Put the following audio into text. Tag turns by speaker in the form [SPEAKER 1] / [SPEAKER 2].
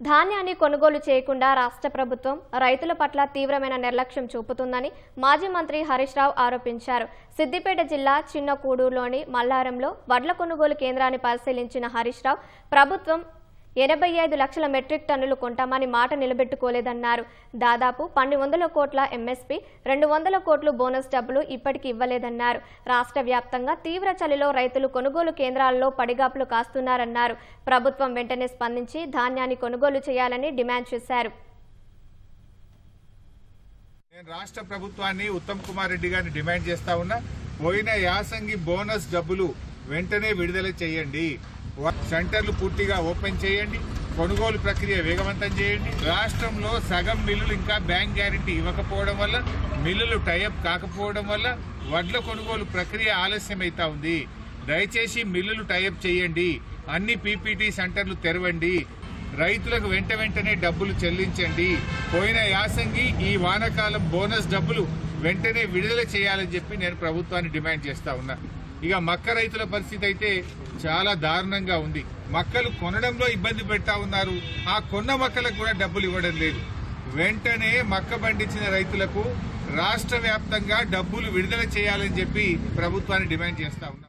[SPEAKER 1] ధాన్యాన్ని కొనుగోలు చేయకుండా రాష్ట్ర ప్రభుత్వం రైతుల పట్ల తీవ్రమైన నిర్లక్ష్యం చూపుతుందని మాజీ మంత్రి హరీష్ రావు ఆరోపించారు. సిద్దిపేట జిల్లా చిన్నకూడూరులోని మల్లారంలో వడ్ల కొనుగోలు కేంద్రాన్ని పరిశీలించిన హరీష్ రావు ప్రభుత్వం ఎనభై ఐదు లక్షల మెట్రిక్ టన్నులు కొంటామని మాట నిలబెట్టుకోలేదన్నారు. దాదాపు పన్నెండు వందల కోట్ల ఎంఎస్పీ రెండు వందల కోట్లు బోనస్ డబ్బులు ఇప్పటికి ఇవ్వలేదన్నారు. రాష్ట్ర వ్యాప్తంగా తీవ్ర చలిలో రైతులు కొనుగోలు కేంద్రాల్లో పడిగాపులు కాస్తున్నారన్నారు. ప్రభుత్వం వెంటనే స్పందించి ధాన్యాన్ని కొనుగోలు చేయాలని డిమాండ్ చేశారు.
[SPEAKER 2] నేను రాష్ట్ర ప్రభుత్వాన్ని ఉత్తమ్ కుమార్ రెడ్డి గారిని డిమాండ్ చేస్తా ఉన్నా పోయిన యాసంగి బోనస్ డబ్బులు వెంటనే విడుదల చేయండి. సెంటర్లు పూర్తిగా ఓపెన్ చేయండి. కొనుగోలు ప్రక్రియ వేగవంతం చేయండి. రాష్ట్రంలో సగం మిల్లులు ఇంకా బ్యాంక్ గ్యారంటీ ఇవ్వకపోవడం వల్ల మిల్లులు టైఅప్ కాకపోవడం వల్ల వడ్ల కొనుగోలు ప్రక్రియ ఆలస్యమైతా ఉంది. దయచేసి మిల్లులు టైఅప్ చేయండి. అన్ని పీపీటీ సెంటర్లు తెరవండి. రైతులకు వెంట వెంటనే డబ్బులు చెల్లించండి. పోయిన యాసంగి ఈ వానాకాలం బోనస్ డబ్బులు వెంటనే విడుదల చేయాలని చెప్పి నేను ప్రభుత్వాన్ని డిమాండ్ చేస్తా ఉన్నా. ఇక మక్క రైతుల పరిస్థితి అయితే చాలా దారుణంగా ఉంది. మక్కలు కొనడంలో ఇబ్బంది పెడతా ఉన్నారు. ఆ కొన్న మక్కలకు కూడా డబ్బులు ఇవ్వడం లేదు. వెంటనే మక్క పండించిన రైతులకు రాష్ట్ర వ్యాప్తంగా డబ్బులు విడుదల చేయాలని చెప్పి ప్రభుత్వాన్ని డిమాండ్ చేస్తా ఉన్నా